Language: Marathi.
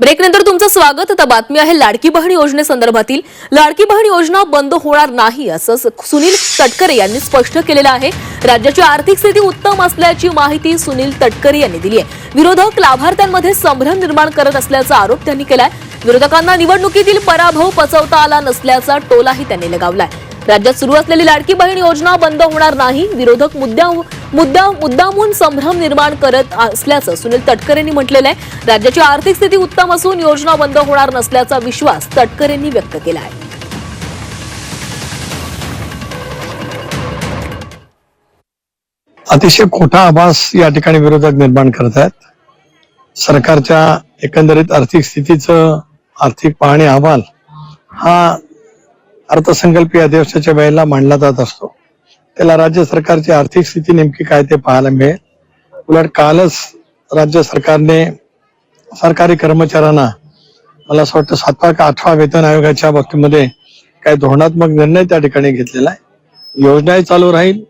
ब्रेकनंतर तुमचं स्वागत. आता बातमी आहे लाडकी बहीण योजनेसंदर्भातील लाडकी बहीण योजना बंद होणार नाही असं सुनील तटकरे यांनी स्पष्ट केलेलं आहे. राज्याची आर्थिक स्थिती उत्तम असल्याची माहिती सुनील तटकरे यांनी दिली आहे. विरोधक लाभार्थ्यांमध्ये संभ्रम निर्माण करत असल्याचा आरोप त्यांनी केलाय. विरोधकांना निवडणुकीतील पराभव पचवता आला नसल्याचा टोलाही त्यांनी लगावलाय. राज्यात सुरू असलेली लाडकी बहीण योजना बंद होणार नाही. विरोधक मुद्दा मुद्दा मुद्दामून संभ्रम निर्माण करत असल्याचं सुनील तटकरेंनी म्हटलेलं आहे. राज्याची आर्थिक स्थिती उत्तम असून योजना बंद होणार नसल्याचा विश्वास तटकरेंनी व्यक्त केला आहे. अतिशय खोटा आभास या ठिकाणी विरोधक निर्माण करत आहेत. सरकारच्या एकंदरीत आर्थिक स्थितीचं आर्थिक पाहणी अहवाल हा अर्थसंकल्पीय अधिवेशनाच्या वेळेला मांडला जात असतो. त्याला राज्य सरकारची आर्थिक स्थिती नेमकी काय ते पाहायला मिळेल. उलट कालच राज्य सरकारने सरकारी कर्मचाऱ्यांना मला असं वाटतं सातवा का आठवा वेतन आयोगाच्या बाबतीमध्ये काही धोरणात्मक निर्णय त्या ठिकाणी घेतलेला आहे. योजनाही चालू राहील.